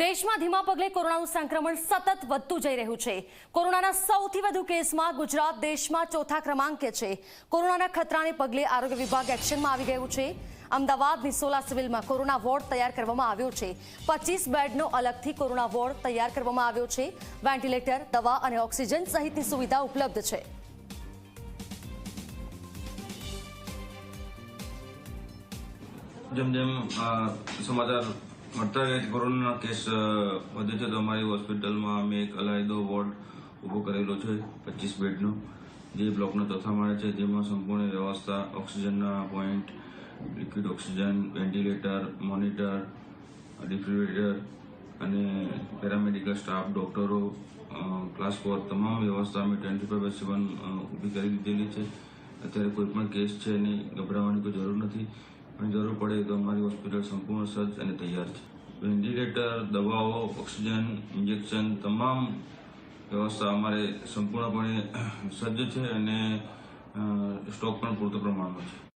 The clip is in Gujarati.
દેશમાં ધીમા પગલે કોરોનાનું સંક્રમણ સતત વધતું જઈ રહ્યું છે. કોરોનાના સૌથી વધુ કેસમાં ગુજરાત દેશમાં ચોથા ક્રમાંકે છે. કોરોનાના ખતરાને પગલે આરોગ્ય વિભાગ એક્શનમાં આવી ગયું છે. અમદાવાદની સોલા સિવિલમાં કોરોના વોર્ડ તૈયાર કરવામાં આવ્યો છે. પચીસ બેડનો અલગથી કોરોના વોર્ડ તૈયાર કરવામાં આવ્યો છે. વેન્ટિલેટર, દવા અને ઓક્સિજન સહિતની સુવિધા ઉપલબ્ધ છે. જેમ જેમ સમાચાર રહે કોરોનાના કેસ વધે છે તો અમારી હોસ્પિટલમાં અમે એક અલાયદો વોર્ડ ઊભો કરેલો છે, પચીસ બેડનો, જે બ્લોકનો ચોથા માળે છે, જેમાં સંપૂર્ણ વ્યવસ્થા, ઓક્સિજનના point, liquid oxygen, ventilator, monitor, refrigerator અને પેરામેડિકલ સ્ટાફ, ડોક્ટરો ક્લાસ ફોર તમામ વ્યવસ્થા અમે ટ્વેન્ટી ફોર બાય સેવન ઊભી કરી દીધેલી છે. અત્યારે કોઈ પણ કેસ છે એની ગભરાવાની કોઈ જરૂર નથી. પણ જરૂર પડે તો અમારી હોસ્પિટલ સંપૂર્ણ સજ્જ અને તૈયાર છે. વેન્ટિલેટર, દવાઓ, ઓક્સિજન, ઇન્જેક્શન તમામ વ્યવસ્થા અમારે સંપૂર્ણપણે સજ્જ છે અને સ્ટોક પણ પૂરતો પ્રમાણમાં છે.